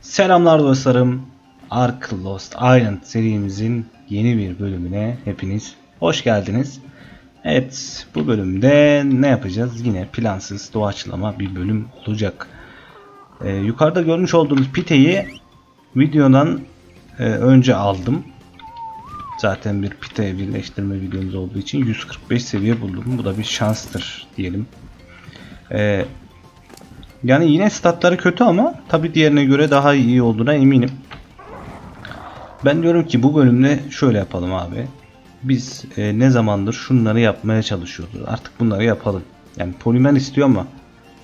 Selamlar dostlarım. Ark Lost Island serimizin yeni bir bölümüne hepiniz hoş geldiniz. Evet bu bölümde ne yapacağız? Yine plansız doğaçlama bir bölüm olacak. Ee, yukarıda görmüş olduğunuz piteyi videodan e, önce aldım. Zaten bir pite birleştirme videomuz olduğu için 145 seviye buldum. Bu da bir şanstır diyelim. Ee, yani yine statları kötü ama tabi diğerine göre daha iyi olduğuna eminim. Ben diyorum ki bu bölümde şöyle yapalım abi. Biz e, ne zamandır şunları yapmaya çalışıyoruz. Artık bunları yapalım. Yani polimer istiyor ama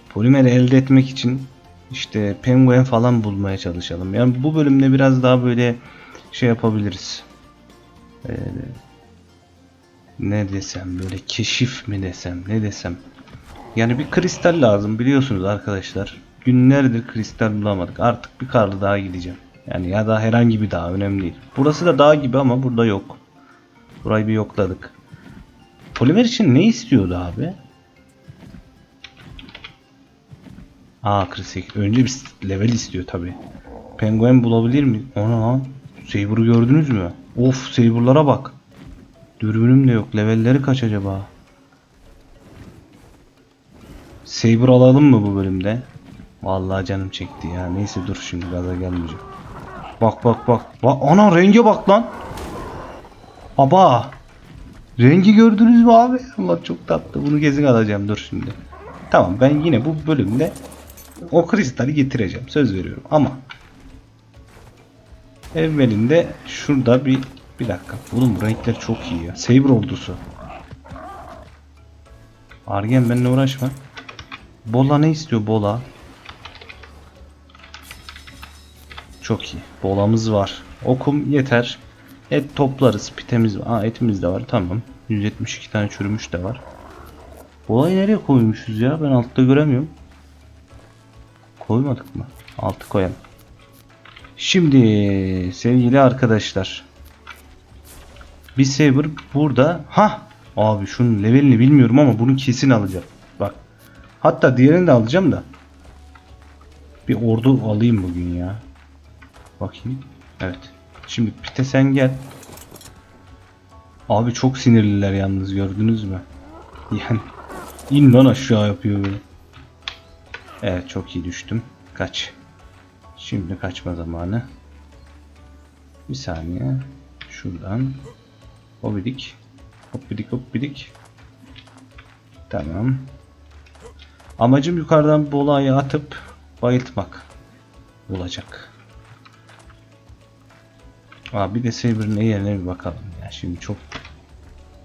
polimeri elde etmek için işte penguen falan bulmaya çalışalım. Yani bu bölümde biraz daha böyle şey yapabiliriz. Ee, ne desem böyle keşif mi desem ne desem. Yani bir kristal lazım biliyorsunuz arkadaşlar. Günlerdir kristal bulamadık. Artık bir karlı daha gideceğim. Yani ya da herhangi bir dağ önemli değil. Burası da dağ gibi ama burada yok. Burayı bir yokladık. Polimer için ne istiyordu abi? Aa 48. Önce bir level istiyor tabi. Penguen bulabilir mi? Ona lan. Saber'ı gördünüz mü? Of Saber'lara bak. Dürbünüm de yok. Levelleri kaç acaba? Saber alalım mı bu bölümde? Vallahi canım çekti ya. Neyse dur şimdi gaza gelmeyeceğim. Bak bak bak. Bak ana renge bak lan. Aba. Rengi gördünüz mü abi? Allah çok tatlı. Bunu gezin alacağım dur şimdi. Tamam ben yine bu bölümde o kristali getireceğim. Söz veriyorum ama evvelinde şurada bir bir dakika. Oğlum bu renkler çok iyi ya. Saber ordusu. Argen benimle uğraşma. Bola ne istiyor Bola? Çok iyi. Bolamız var. Okum yeter. Et toplarız. Pitemiz var. Aa, etimiz de var. Tamam. 172 tane çürümüş de var. Bolayı nereye koymuşuz ya? Ben altta göremiyorum. Koymadık mı? Altı koyalım. Şimdi sevgili arkadaşlar. Bir Saber burada. Ha, Abi şunun levelini bilmiyorum ama bunu kesin alacağım. Hatta diğerini de alacağım da. Bir ordu alayım bugün ya. Bakayım. Evet. Şimdi Pite sen gel. Abi çok sinirliler yalnız gördünüz mü? Yani in lan aşağı yapıyor böyle. Evet çok iyi düştüm. Kaç. Şimdi kaçma zamanı. Bir saniye. Şuradan. Obidik. Hoppidik hoppidik. Tamam. Amacım yukarıdan bu olayı atıp bayıltmak olacak. Aa, bir de Saber'ın yerine bir bakalım ya şimdi çok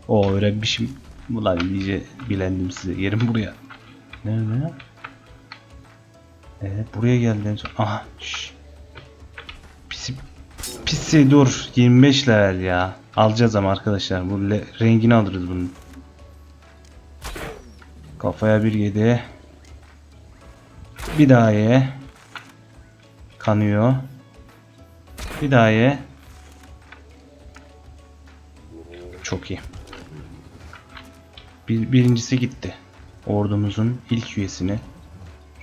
o öğrenmişim. Ulan iyice bilendim size. Yerim buraya. Nerede? Evet buraya geldim. Aha. Şş. Pisi, pisi dur. 25 level ya. Alacağız ama arkadaşlar. Bu rengini alırız bunun. Kafaya bir yedi. Bir daha ye. Kanıyor. Bir daha ye. Çok iyi. Bir, birincisi gitti. Ordumuzun ilk üyesini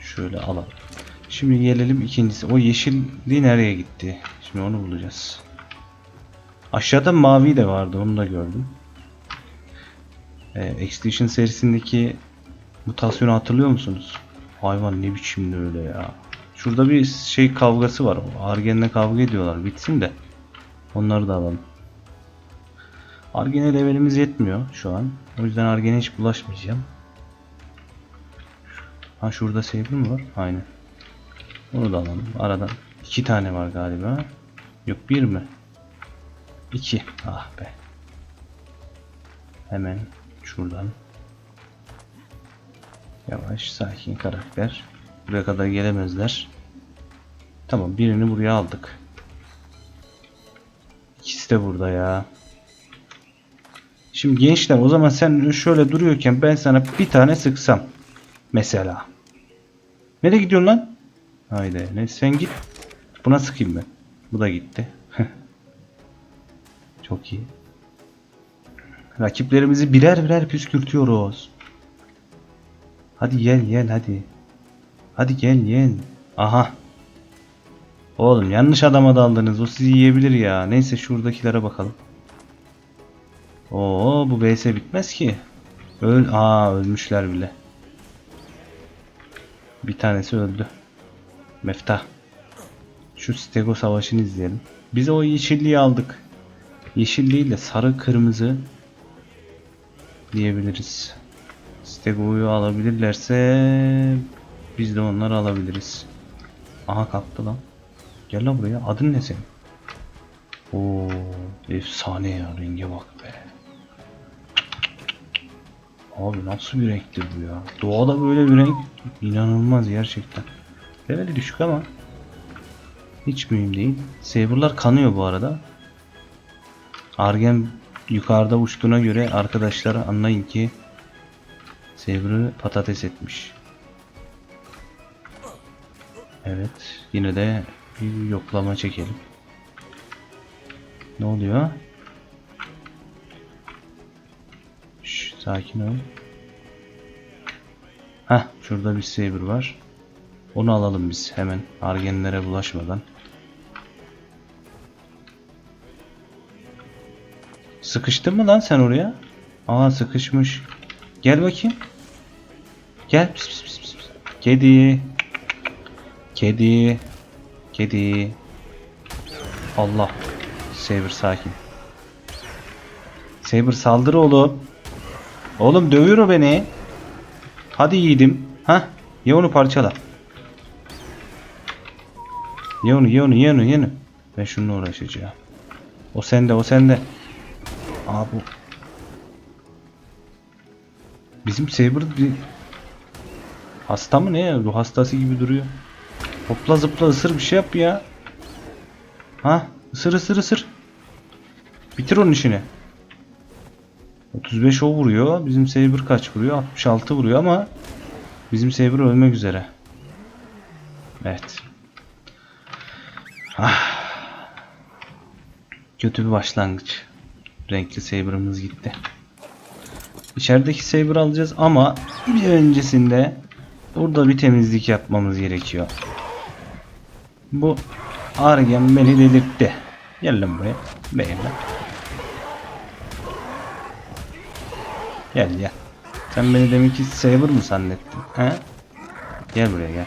şöyle alalım. Şimdi gelelim ikincisi. O yeşilli nereye gitti? Şimdi onu bulacağız. Aşağıda mavi de vardı. Onu da gördüm. Ee, Extinction serisindeki mutasyonu hatırlıyor musunuz? Hayvan ne biçimde öyle ya. Şurada bir şey kavgası var. Argen'le kavga ediyorlar. Bitsin de. Onları da alalım. Argen'e levelimiz yetmiyor şu an. O yüzden Argen'e hiç bulaşmayacağım. Ha şurada Saber mi var? Aynen. Onu da alalım. Aradan iki tane var galiba. Yok bir mi? İki. Ah be. Hemen şuradan. Yavaş, sakin karakter. Buraya kadar gelemezler. Tamam, birini buraya aldık. İkisi de burada ya. Şimdi gençler o zaman sen şöyle duruyorken ben sana bir tane sıksam. Mesela. Nereye gidiyorsun lan? Haydi. Ne sen git. Buna sıkayım ben. Bu da gitti. Çok iyi. Rakiplerimizi birer birer püskürtüyoruz. Hadi gel gel hadi. Hadi gel gel. Aha. Oğlum yanlış adama daldınız. O sizi yiyebilir ya. Neyse şuradakilere bakalım. Oo bu BS bitmez ki. Öl Aa ölmüşler bile. Bir tanesi öldü. Meftah. Şu Stego savaşını izleyelim. Biz o yeşilliği aldık. Yeşil değil de sarı kırmızı diyebiliriz. Stego'yu alabilirlerse biz de onları alabiliriz. Aha kalktı lan. Gel lan buraya. Adın ne senin? Oo, efsane ya. Renge bak be. Abi nasıl bir renktir bu ya? Doğada böyle bir renk inanılmaz gerçekten. Leveli düşük ama hiç mühim değil. Saber'lar kanıyor bu arada. Argen yukarıda uçtuğuna göre arkadaşlar anlayın ki Saber'ı patates etmiş. Evet. Yine de bir yoklama çekelim. Ne oluyor? Şş, sakin ol. Heh, şurada bir saber var. Onu alalım biz hemen argenlere bulaşmadan. Sıkıştın mı lan sen oraya? Aa sıkışmış. Gel bakayım. Gel. Pis, pis, pis, pis. Kedi. Kedi. Kedi. Allah. Saber sakin. Saber saldır oğlum. Oğlum dövüyor o beni. Hadi yiğidim. Ha? Ye onu parçala. Ye onu ye onu ye onu ye onu. Ben şununla uğraşacağım. O sende o sende. Aa bu. Bizim Saber hasta mı ne ya? Ruh hastası gibi duruyor. Hopla zıpla ısır bir şey yap ya. Ha? Isır ısır ısır. Bitir onun işini. 35 o vuruyor. Bizim Saber kaç vuruyor? 66 vuruyor ama bizim Saber ölmek üzere. Evet. Ah. Kötü bir başlangıç. Renkli Saber'ımız gitti. İçerideki Saber alacağız ama bir öncesinde burada bir temizlik yapmamız gerekiyor. Bu Argen beni delirtti. Gel lan buraya. Beğen lan. Gel gel. Sen beni deminki Saber mı zannettin? He? Gel buraya gel.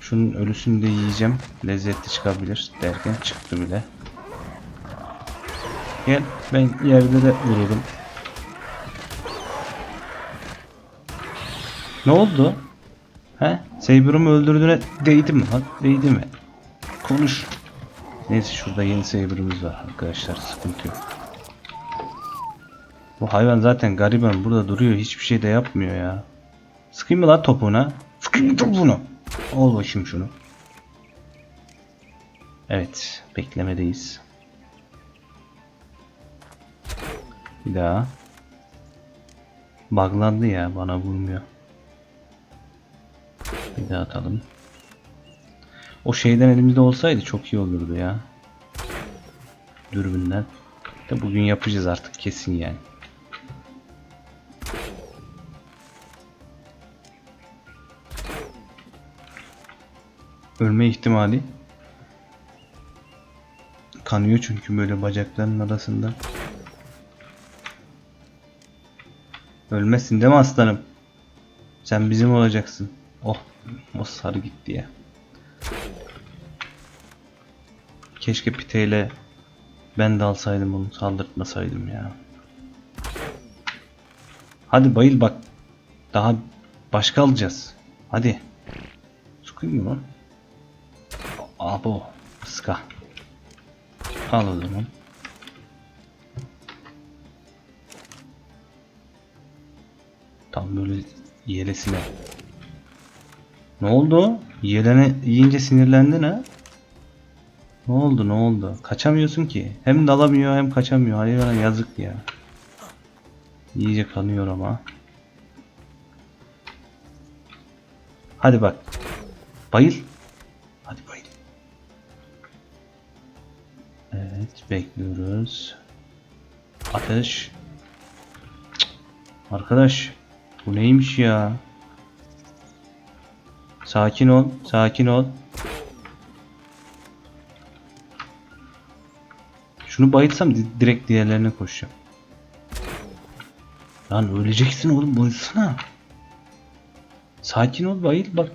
Şunun ölüsünü de yiyeceğim. Lezzetli çıkabilir derken çıktı bile. Gel ben yerde de vururum. Ne oldu? He? Saber'ımı öldürdüğüne değdi mi? Değdi mi? Konuş. Neyse şurada yeni Saber'ımız var arkadaşlar sıkıntı yok. Bu hayvan zaten gariban burada duruyor hiçbir şey de yapmıyor ya. Sıkayım mı lan topuğuna? Sıkayım mı topuğunu? Ol bakayım şunu. Evet beklemedeyiz. Bir daha. Buglandı ya bana vurmuyor. Bir daha atalım. O şeyden elimizde olsaydı çok iyi olurdu ya. Dürbünden. De bugün yapacağız artık kesin yani. Ölme ihtimali kanıyor çünkü böyle bacaklarının arasında. Ölmezsin değil mi aslanım? Sen bizim olacaksın. Oh, o sarı gitti ya. Keşke piteyle ben de alsaydım onu saldırtmasaydım ya. Hadi bayıl bak. Daha başka alacağız. Hadi. Sıkayım mı lan? Abo. Iska. Al o zaman. Tam böyle yelesine. Ne oldu? Yelene yiyince sinirlendin ha? Ne oldu ne oldu? Kaçamıyorsun ki. Hem dalamıyor hem kaçamıyor. Hayvana yazık ya. İyice kanıyor ama. Hadi bak. Bayıl. Hadi bayıl. Evet bekliyoruz. Ateş. Cık. Arkadaş. Bu neymiş ya? Sakin ol. Sakin ol. Şunu bayıtsam direkt diğerlerine koşacağım. Lan öleceksin oğlum bayılsana. Sakin ol bayıl bak.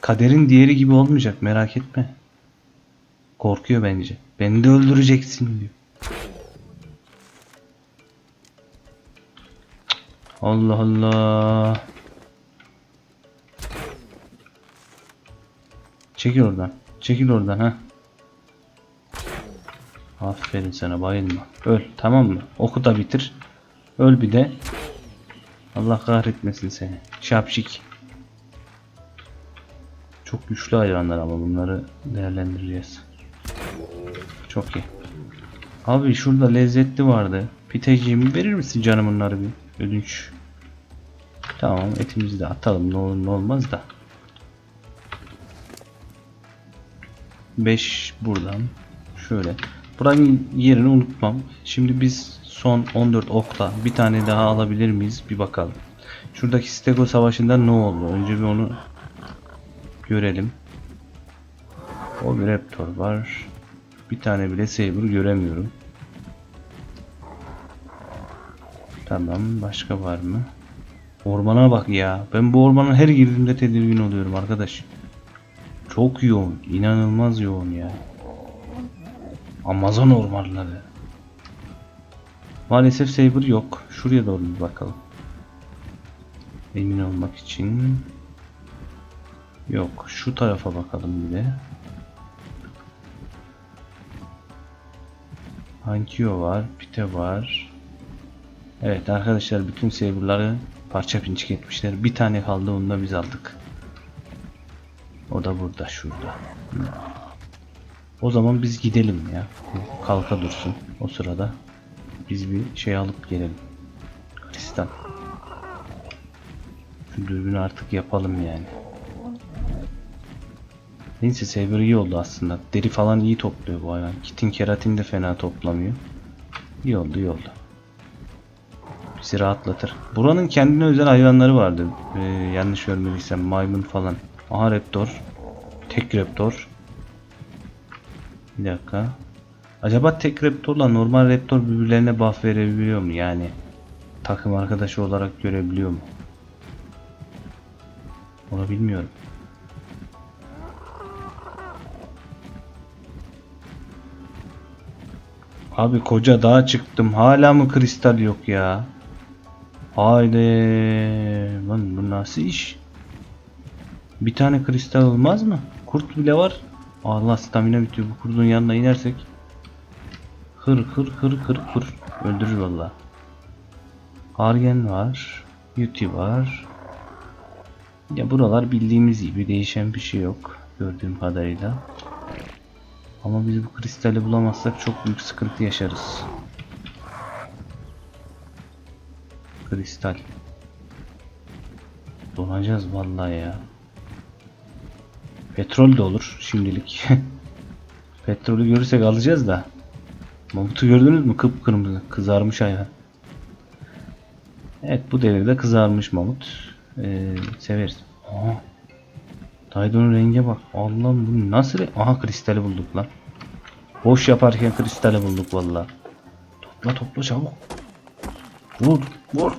Kaderin diğeri gibi olmayacak merak etme. Korkuyor bence. Beni de öldüreceksin diyor. Allah Allah. Çekil oradan. Çekil oradan ha. Aferin sana bayılma. Öl tamam mı? Oku da bitir. Öl bir de. Allah kahretmesin seni. Şapşik. Çok güçlü hayvanlar ama bunları değerlendireceğiz. Çok iyi. Abi şurada lezzetli vardı. Piteciğimi verir misin canım bunları bir? Ödünç. Tamam etimizi de atalım ne olur ne olmaz da. 5 buradan. Şöyle. Buranın yerini unutmam. Şimdi biz son 14 okla bir tane daha alabilir miyiz? Bir bakalım. Şuradaki Stego savaşında ne oldu? Önce bir onu görelim. O bir Raptor var. Bir tane bile Saber göremiyorum. Tamam. Başka var mı? Ormana bak ya. Ben bu ormanın her girdiğimde tedirgin oluyorum arkadaş. Çok yoğun. inanılmaz yoğun ya. Amazon ormanları. Maalesef Saber yok. Şuraya doğru bir bakalım. Emin olmak için. Yok. Şu tarafa bakalım bir de. Hankyo var. Pite var. Evet arkadaşlar bütün Saber'ları parça pinçik etmişler. Bir tane kaldı onu da biz aldık. O da burada şurada. O zaman biz gidelim ya. Kalka dursun o sırada. Biz bir şey alıp gelelim. Kristal. Şu dürbünü artık yapalım yani. Neyse Saber iyi oldu aslında. Deri falan iyi topluyor bu hayvan. Kitin keratin de fena toplamıyor. İyi oldu iyi oldu. Bizi rahatlatır. Buranın kendine özel hayvanları vardı. Ee, yanlış görmediysem maymun falan. Aha raptor. Tek raptor. Bir dakika. Acaba tek raptorla normal raptor birbirlerine buff verebiliyor mu yani? Takım arkadaşı olarak görebiliyor mu? Onu bilmiyorum. Abi koca dağa çıktım. Hala mı kristal yok ya? Haydi. Lan bu nasıl iş? Bir tane kristal olmaz mı? Kurt bile var. Allah stamina bitiyor. Bu kurdun yanına inersek. Hır hır hır hır hır. Öldürür valla. Argen var. Yuti var. Ya buralar bildiğimiz gibi değişen bir şey yok. Gördüğüm kadarıyla. Ama biz bu kristali bulamazsak çok büyük sıkıntı yaşarız. Kristal. Donacağız vallahi ya. Petrol de olur şimdilik. Petrolü görürsek alacağız da. Mamut'u gördünüz mü? Kıpkırmızı. Kızarmış hayvan. Evet bu devirde kızarmış mamut. Ee, severiz. Aha. Taydon'un renge bak. Allah'ım bu nasıl? re- Aha kristali bulduk lan. Boş yaparken kristali bulduk valla. Topla topla çabuk. Vur vur.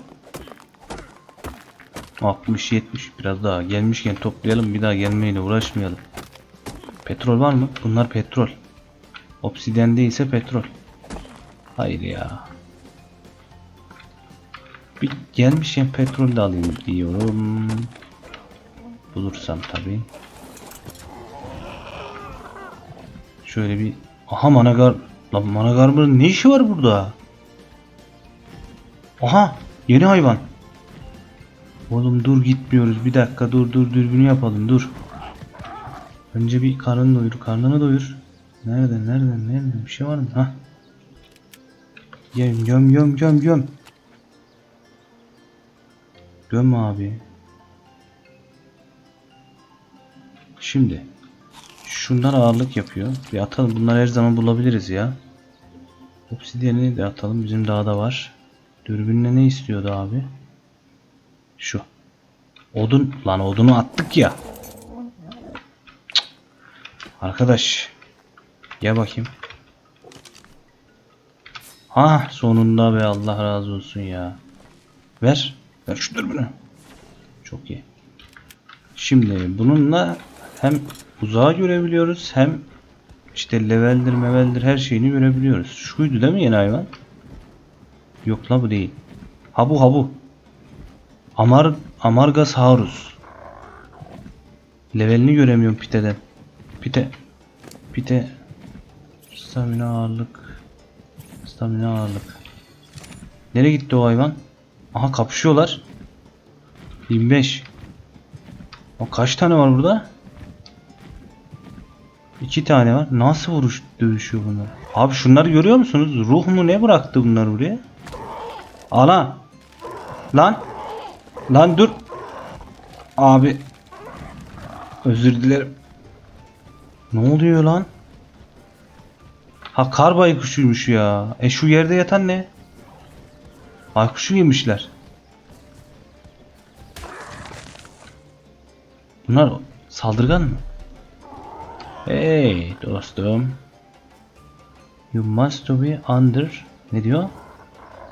60 70 biraz daha gelmişken toplayalım bir daha gelmeyle uğraşmayalım. Petrol var mı? Bunlar petrol. Obsidyen değilse petrol. Hayır ya. Bir gelmişken petrol de alayım diyorum. Bulursam tabi. Şöyle bir aha managar lan managarmın ne işi var burada? Aha yeni hayvan. Oğlum dur gitmiyoruz. Bir dakika dur dur dürbünü yapalım dur. Önce bir karnını doyur. Karnını doyur. Nereden nereden nereden bir şey var mı? Ha? Göm göm göm göm göm. Göm abi. Şimdi şunlar ağırlık yapıyor. Bir atalım. Bunları her zaman bulabiliriz ya. Obsidiyeni de atalım. Bizim dağda var. Dürbünle ne istiyordu abi? Şu. Odun. Lan odunu attık ya. Cık. Arkadaş. Gel bakayım. Ha sonunda be Allah razı olsun ya. Ver. Ver şu dürbünü. Çok iyi. Şimdi bununla hem uzağa görebiliyoruz hem işte leveldir meveldir her şeyini görebiliyoruz. Şuydu değil mi yeni hayvan? Yok la bu değil. Ha bu ha bu. Amar Amargasaurus. Levelini göremiyorum piteden. Pite. Pite. Stamina ağırlık. Stamina ağırlık. Nereye gitti o hayvan? Aha kapışıyorlar. 25. O kaç tane var burada? İki tane var. Nasıl vuruş dövüşüyor bunlar? Abi şunları görüyor musunuz? Ruh mu ne bıraktı bunlar buraya? Ana. Lan. Lan dur. Abi. Özür dilerim. Ne oluyor lan? Ha kar baykuşuymuş ya. E şu yerde yatan ne? Baykuşu yemişler. Bunlar saldırgan mı? Hey dostum. You must be under ne diyor?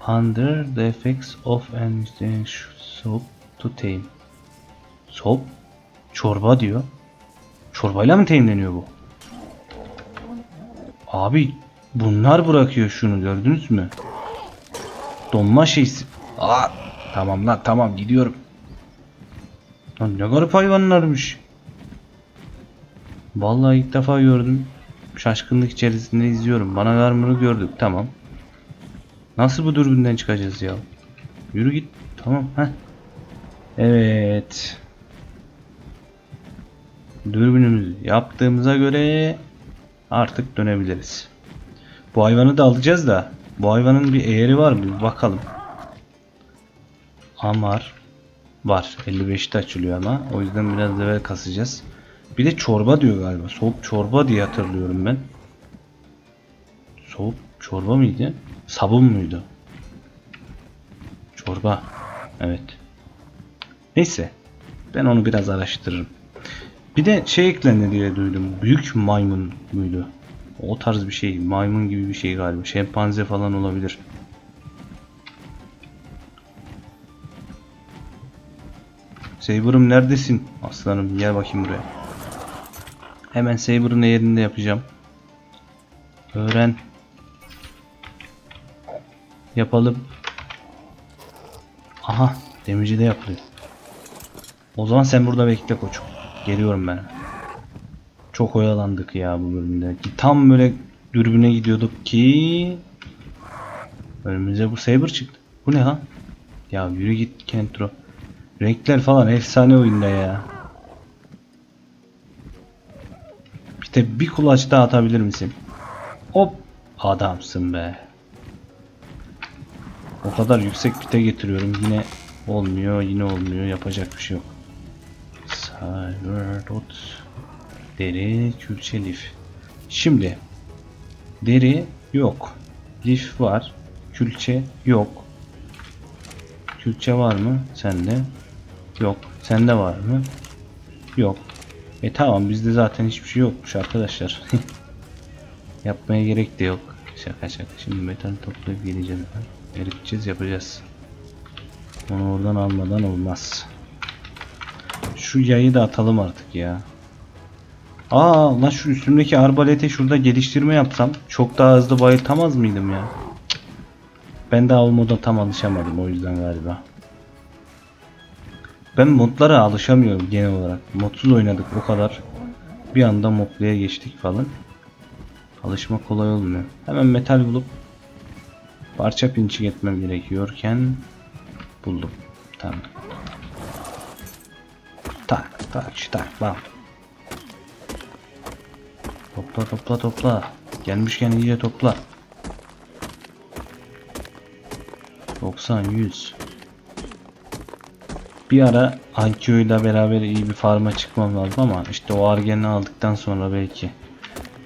Under the effects of an soap to tame. Soap? Çorba diyor. Çorbayla mı temizleniyor bu? Abi bunlar bırakıyor şunu gördünüz mü? Donma şeysi. Aa, tamam lan tamam gidiyorum. Lan ne garip hayvanlarmış. Vallahi ilk defa gördüm. Şaşkınlık içerisinde izliyorum. Bana vermını gördük tamam. Nasıl bu dürbünden çıkacağız ya? Yürü git. Tamam. Heh. Evet. Dürbünümüzü yaptığımıza göre artık dönebiliriz. Bu hayvanı da alacağız da bu hayvanın bir eğeri var mı? Bakalım. Amar var. 55'te açılıyor ama. O yüzden biraz level kasacağız. Bir de çorba diyor galiba. Soğuk çorba diye hatırlıyorum ben. Soğuk çorba mıydı? Sabun muydu? Çorba. Evet. Neyse. Ben onu biraz araştırırım. Bir de şey eklendi diye duydum. Büyük maymun muydu? O tarz bir şey. Maymun gibi bir şey galiba. Şempanze falan olabilir. Saber'ım neredesin? Aslanım gel bakayım buraya. Hemen Saber'ın yerinde yapacağım. Öğren. Yapalım. Aha demirci de yapılıyor. O zaman sen burada bekle koçum. Geliyorum ben. Çok oyalandık ya bu bölümde. Tam böyle dürbüne gidiyorduk ki önümüze bu Saber çıktı. Bu ne lan? Ya yürü git Kentro. Renkler falan efsane oyunda ya. Bir de bir kulaç daha atabilir misin? Hop adamsın be. O kadar yüksek pite getiriyorum yine olmuyor yine olmuyor yapacak bir şey yok. Cyberdot Deri külçe lif. Şimdi deri yok. Lif var. Külçe yok. Külçe var mı? Sende. Yok. Sende var mı? Yok. E tamam bizde zaten hiçbir şey yokmuş arkadaşlar. Yapmaya gerek de yok. Şaka şaka. Şimdi metal toplayıp geleceğiz. Eriteceğiz yapacağız. Onu oradan almadan olmaz. Şu yayı da atalım artık ya. Aa lan şu üstümdeki arbalete şurada geliştirme yapsam çok daha hızlı bayıltamaz mıydım ya? Ben daha o moda tam alışamadım o yüzden galiba. Ben modlara alışamıyorum genel olarak. Modsuz oynadık o kadar. Bir anda modluya geçtik falan. Alışmak kolay olmuyor. Hemen metal bulup parça pinçik etmem gerekiyorken buldum. Tamam. Tak tak tak bam. Topla topla topla. Gelmişken iyice topla. 90 100 Bir ara IQ ile beraber iyi bir farma çıkmam lazım ama işte o argeni aldıktan sonra belki.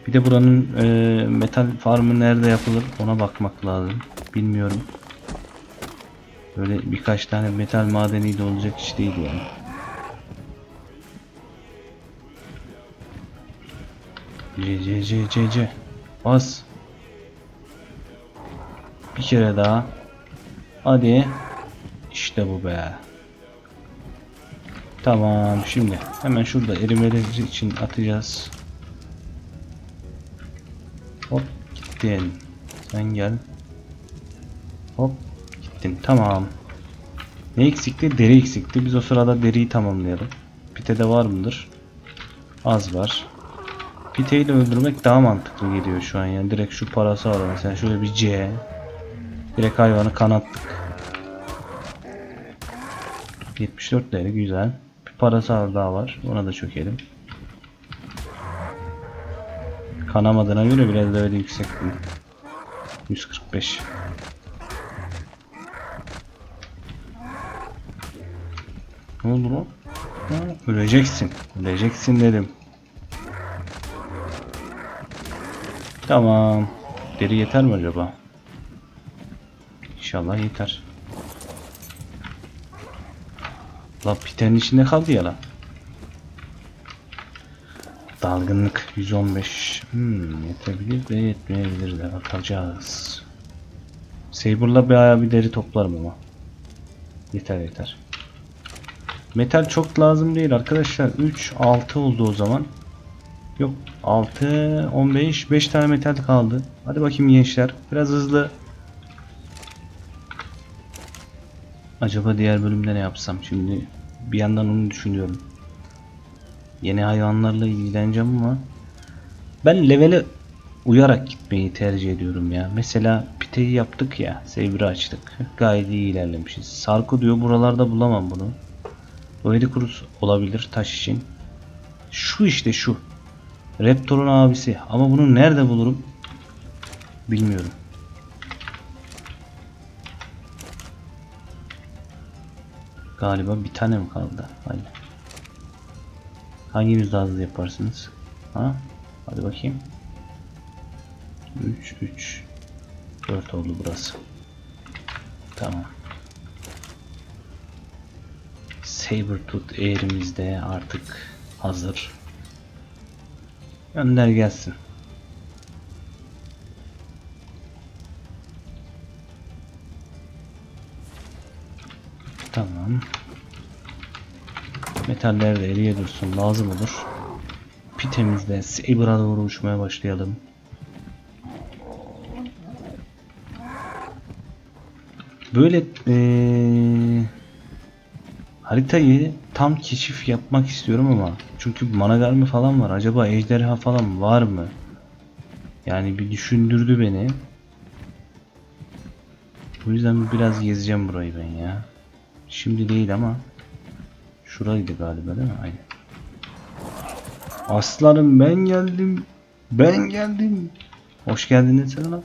Bir de buranın e, metal farmı nerede yapılır ona bakmak lazım. Bilmiyorum. Böyle birkaç tane metal madeniyle olacak iş değil yani. C C C C C. Bas. Bir kere daha. Hadi. İşte bu be. Tamam şimdi hemen şurada erimeleri için atacağız. Hop gittin. Sen gel. Hop gittin. Tamam. Ne eksikti? Deri eksikti. Biz o sırada deriyi tamamlayalım. Pitede var mıdır? Az var. Piteyi de öldürmek daha mantıklı geliyor şu an yani. Direkt şu parası var mesela. Şöyle bir C. Direkt hayvanı kanattık. 74 değeri güzel. Bir parası daha var. Ona da çökelim. Kanamadığına göre biraz da öyle yüksek. bu. 145. Ne oldu lan? Ha, öleceksin. Öleceksin dedim. Tamam. Deri yeter mi acaba? İnşallah yeter. La pitenin içinde kaldı ya lan. Dalgınlık 115. Hmm, yetebilir de yetmeyebilir de bakacağız. Saber'la bayağı bir deri toplarım ama. Yeter yeter. Metal çok lazım değil arkadaşlar. 3 6 oldu o zaman. Yok 6 15 5 tane metal kaldı. Hadi bakayım gençler. Biraz hızlı. Acaba diğer bölümde ne yapsam? Şimdi bir yandan onu düşünüyorum. Yeni hayvanlarla ilgileneceğim ama ben levele uyarak gitmeyi tercih ediyorum ya. Mesela piteyi yaptık ya. Saber'ı açtık. Gayet iyi ilerlemişiz. Sarko diyor buralarda bulamam bunu. Oedicurus olabilir taş için. Şu işte şu. Raptor'un abisi. Ama bunu nerede bulurum? Bilmiyorum. Galiba bir tane mi kaldı? Aynen. Hanginiz daha hızlı yaparsınız? Ha? Hadi bakayım. 3 3 4 oldu burası. Tamam. Sabertooth eğrimiz de artık hazır. Gönder gelsin. Tamam. Metaller de eriye dursun lazım olur. Pitemizde Saber'a doğru uçmaya başlayalım. Böyle eee, haritayı tam keşif yapmak istiyorum ama çünkü Managarmi falan var. Acaba ejderha falan var mı? Yani bir düşündürdü beni. O yüzden biraz gezeceğim burayı ben ya. Şimdi değil ama şuraydı galiba değil mi? Aynen. Aslanım ben geldim. Ben geldim. Hoş geldin sen lan.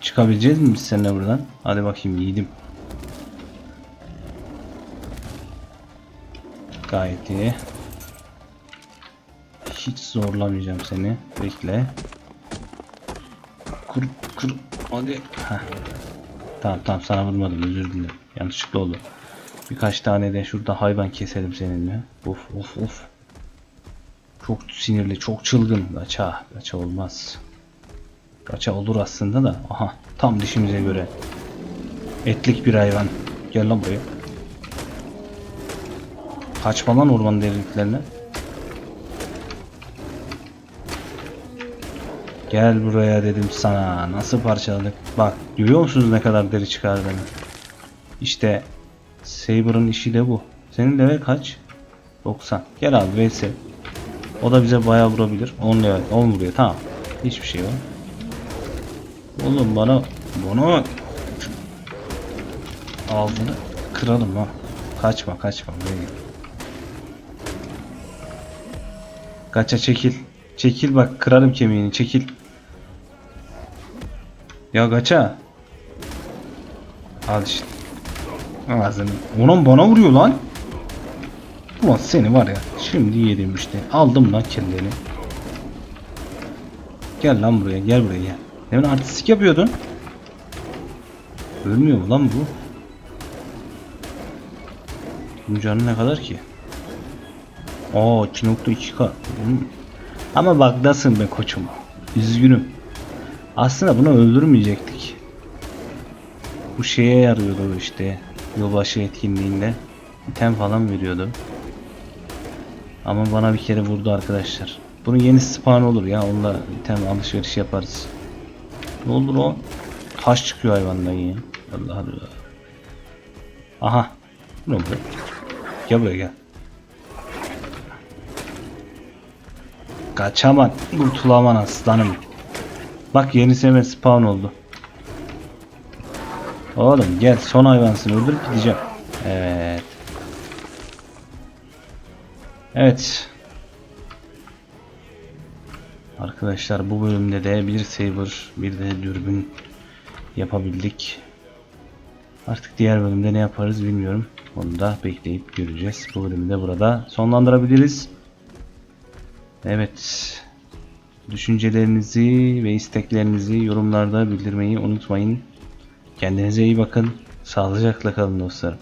Çıkabileceğiz mi biz seninle buradan? Hadi bakayım yiğidim. Gayet iyi. Hiç zorlamayacağım seni. Bekle. Kur kur. Hadi. Heh. Tamam tamam sana vurmadım özür dilerim. Yanlışlıkla oldu. Birkaç tane de şurada hayvan keselim seninle. Of of of. Çok sinirli, çok çılgın. Gaça, gaça olmaz. Gaça olur aslında da. Aha, tam dişimize göre. Etlik bir hayvan. Gel lan buraya. Kaçma lan orman derinliklerine. Gel buraya dedim sana. Nasıl parçaladık? Bak görüyor musunuz ne kadar deri çıkardığını? İşte Saber'ın işi de bu. Senin level kaç? 90. Gel abi vs. O da bize bayağı vurabilir. 10 level. 10 vuruyor. Tamam. Hiçbir şey var. Oğlum bana bunu ağzını kıralım ha. Kaçma kaçma. Buraya gel. Kaça çekil. Çekil bak kırarım kemiğini çekil. Ya gaça. Al işte. Ağzını. Ulan bana vuruyor lan. Ulan seni var ya. Şimdi yedim işte. Aldım lan kendini. Gel lan buraya gel buraya gel. Demin artistik yapıyordun. Ölmüyor mu lan bu? Bunun canı ne kadar ki? Aa 2.2k. Hmm. Ama bug'dasın be koçum. Üzgünüm. Aslında bunu öldürmeyecektik. Bu şeye yarıyordu işte. Yılbaşı etkinliğinde. item falan veriyordu. Ama bana bir kere vurdu arkadaşlar. Bunun yeni spawn olur ya. Onunla item alışveriş yaparız. Ne olur o? Taş çıkıyor hayvandan ya. Allah Allah. Aha. Ne bu? Gel buraya gel. Kaçaman. Kurtulaman aslanım. Bak yeni sefer spawn oldu. Oğlum gel son hayvansın öldürüp gideceğim. Evet. Evet. Arkadaşlar bu bölümde de bir saber bir de dürbün yapabildik. Artık diğer bölümde ne yaparız bilmiyorum. Onu da bekleyip göreceğiz. Bu bölümü de burada sonlandırabiliriz. Evet. Düşüncelerinizi ve isteklerinizi yorumlarda bildirmeyi unutmayın. Kendinize iyi bakın. Sağlıcakla kalın dostlarım.